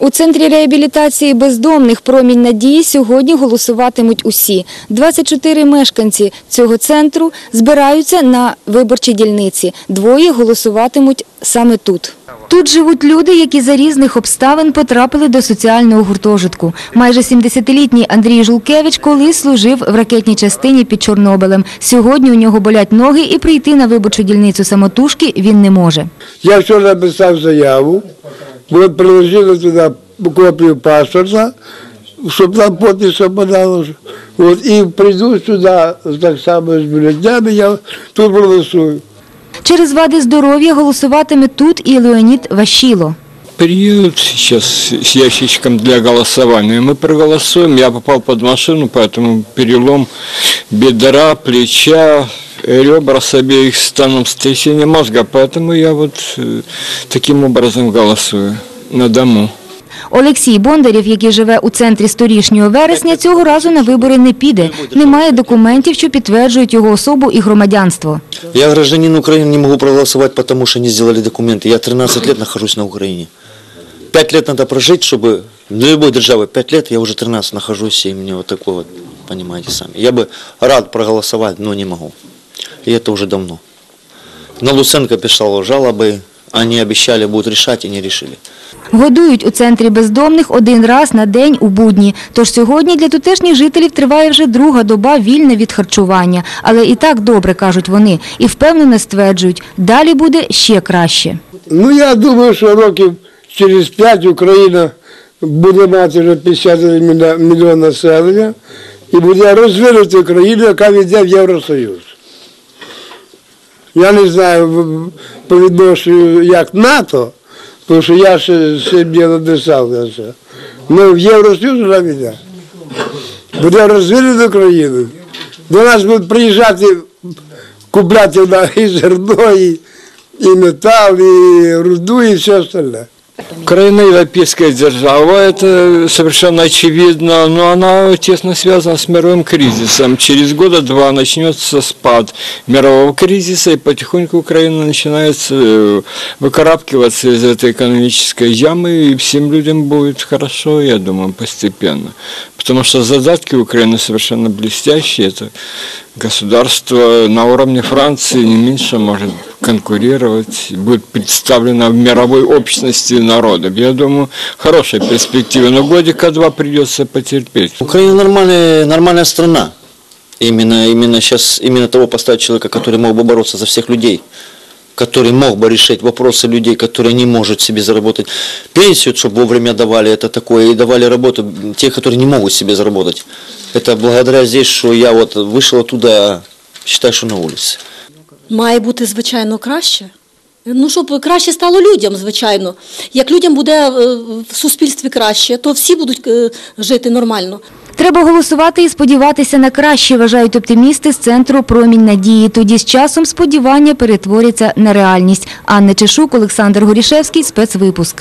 У центрі реабілітації бездомних «Промінь надії» сьогодні голосуватимуть усі. 24 мешканці цього центру збираються на виборчій дільниці. Двоє голосуватимуть саме тут. Тут живуть люди, які за різних обставин потрапили до соціального гуртожитку. Майже 70-літній Андрій Жулкевич колись служив в ракетній частині під Чорнобилем. Сьогодні у нього болять ноги і прийти на виборчу дільницю самотужки він не може. Я вчора написав заяву, бо приложили туди копію паспорта, щоб там підписом подало. От, і прийду сюди так само з бюлетнями, я тут голосую. Через вади здоров'я голосуватиме тут і Леонід Вашіло. Период сейчас с ящичком для голосования. Мы проголосуем. Я попал под машину, поэтому перелом бедра, плеча, ребра с обеих сторон, сотрясение мозга. Поэтому я вот э, таким образом голосую на дому. Олексій Бондарєв, який живе у центрі сторічнього вересня, цього разу на вибори не піде. Немає документів, що підтверджують його особу і громадянство. Я гражданин Украины, не могу проголосовать, потому что не сделали документы. Я 13 лет нахожусь на Украине. 5 лет надо прожить, чтобы для любой державы 5 лет, я уже 13 нахожусь, и мне вот такое вот, понимаете сами. Я бы рад проголосовать, но не могу. И это уже давно. На Луценко писал жалобы, они обещали, будут решать, и не решили. Годують у центрі бездомних один раз на день у будні. Тож сьогодні для тутешніх жителів триває вже друга доба вільне від харчування. Але і так добре, кажуть вони, і впевнено стверджують, далі буде ще краще. Ну, я думаю, що років через 5 Україна буде мати вже 51 мільйон- мільйон населення і буде розвинути країну, яка війде в Євросоюз. Я не знаю по відношенню як НАТО, тому що я ще, ще не надисав. Ну, в Євросоюзі. вона війде. Буде розвинути країну. До нас будуть приїжджати купляти на і зерно, і, і метал, і руду, і все остальне. Украина европейская держава, это совершенно очевидно, но она тесно связана с мировым кризисом. Через года два начнется спад мирового кризиса, и потихоньку Украина начинает э, выкарабкиваться из этой экономической ямы, и всем людям будет хорошо, я думаю, постепенно. Потому что задатки Украины совершенно блестящие. Это государство на уровне Франции не меньше может конкурировать, будет представлено в мировой общности народов. Я думаю, хорошая перспектива, но годика два придется потерпеть. Украина нормальная, нормальная страна. Именно, именно сейчас, именно того поставить человека, который мог бы бороться за всех людей, который мог бы решить вопросы людей, которые не могут себе заработать пенсию, чтобы вовремя давали это такое, и давали работу те, которые не могут себе заработать. Это благодаря здесь, что я вот вышел оттуда, считаю, что на улице. Має бути, звичайно, краще. Ну, щоб краще стало людям, звичайно. Як людям буде е, в суспільстві краще, то всі будуть е, жити нормально. Треба голосувати і сподіватися на краще, вважають оптимісти з центру «Промінь надії». Тоді з часом сподівання перетворяться на реальність. Анна Чешук, Олександр Горішевський, спецвипуск.